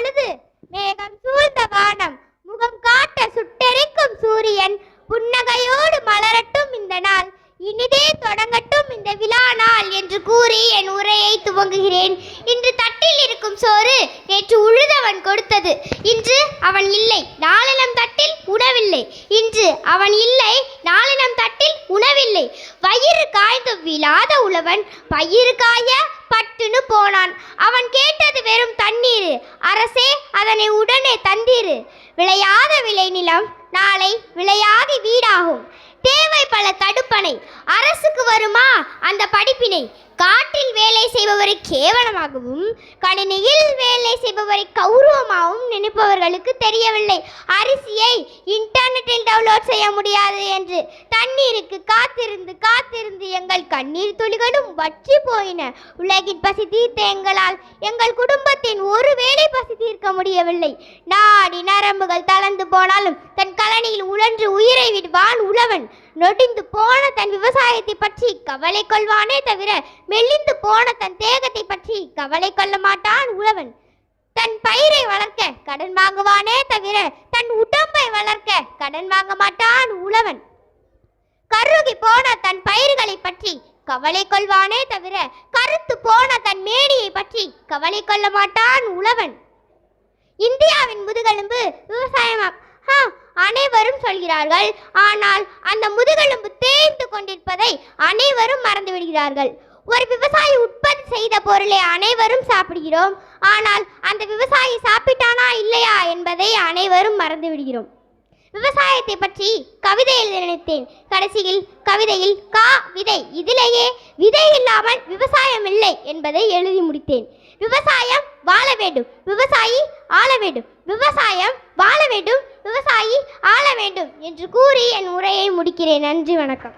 பொழுது மேகம் சூழ்ந்த வானம் முகம் காட்ட சுட்டெரிக்கும் சூரியன் புன்னகையோடு மலரட்டும் இந்த நாள். இனிதே தொடங்கட்டும் இந்த விழா நாள் என்று கூறி என் உரையை துவங்குகிறேன். இன்று தட்டில் இருக்கும் சோறு நேற்று உழுதவன் கொடுத்தது. இன்று அவன் இல்லை நாளினம் தட்டில் உணவில்லை. இன்று அவன் இல்லை நாளினம் தட்டில் உணவில்லை. வயிறு காய்ந்து விழாத உழவன் பயிறு காய பட்டுன்னு போனான் அரசே அதனை உடனே தந்திரு. விளையாத விளைநிலம் நாளை விளையாதி வீடாகும். தேவை பல தடுப்பணை. அரசுக்கு வருமா? அந்த படிப்பினை காட்டில் வேலை செய்பவரை கேவலமாகவும் கணினியில் வேலை செய்பவரை கௌரவமாகவும் நினைப்பவர்களுக்கு தெரியவில்லை. அரிசியை இன்டர்நெட்டில் டவுன்லோட் செய்ய முடியாது என்று தண்ணீருக்கு காத்திருந்து காத்திருந்து எங்கள் கண்ணீர் துளிகளும் வற்றி போயின. உலகின் பசி தீர்த்த எங்களால் எங்கள் குடும்பத்தின் ஒரு வேளை பசி தீர்க்க முடியவில்லை. நாடி நரம்புகள் தளர்ந்து போனாலும் தன் கலனியில் உழன்று உயிரை விடுவான் உழவன். நொடிந்து போன தன் விவசாயத்தை பற்றி கவலை கொள்வானே தவிர மெலிந்து போன தன் தேகத்தை பற்றி கவலை கொள்ள மாட்டான் உழவன். தன் பயிரை வளர்க்க கடன் வாங்குவானே தவிர தன் உடம்பை வளர்க்க கடன் வாங்க மாட்டான் உழவன். கருகி போன தன் பயிர்களை பற்றி கவலை கொள்வானே தவிர கருத்து போன தன் மேனியை பற்றி கவலை கொள்ள மாட்டான் உழவன். இந்தியாவின் முதுகெலும்பு விவசாயமா ஹா, அனைவரும் சொல்கிறார்கள். ஆனால் அந்த முதுகெலும்பு தேய்ந்து கொண்டிருப்பதை அனைவரும் மறந்து விடுகிறார்கள். ஒரு விவசாயி உற்பத்தி செய்த பொருளை அனைவரும் சாப்பிடுகிறோம். ஆனால் அந்த விவசாயி சாப்பிட்டானா இல்லையா என்பதை அனைவரும் மறந்து விடுகிறோம். விவசாயத்தை பற்றி கவிதை எழுத நினைத்தேன். கடைசியில் கவிதையில் கா விதை இதிலேயே விதை இல்லாமல் விவசாயம் இல்லை என்பதை எழுதி முடித்தேன். விவசாயம் வாழ வேண்டும். விவசாயி ஆள வேண்டும். விவசாயம் வாழ வேண்டும். ஆகி ஆள வேண்டும் என்று கூறி என் உரையை முடிக்கிறேன். நன்றி வணக்கம்.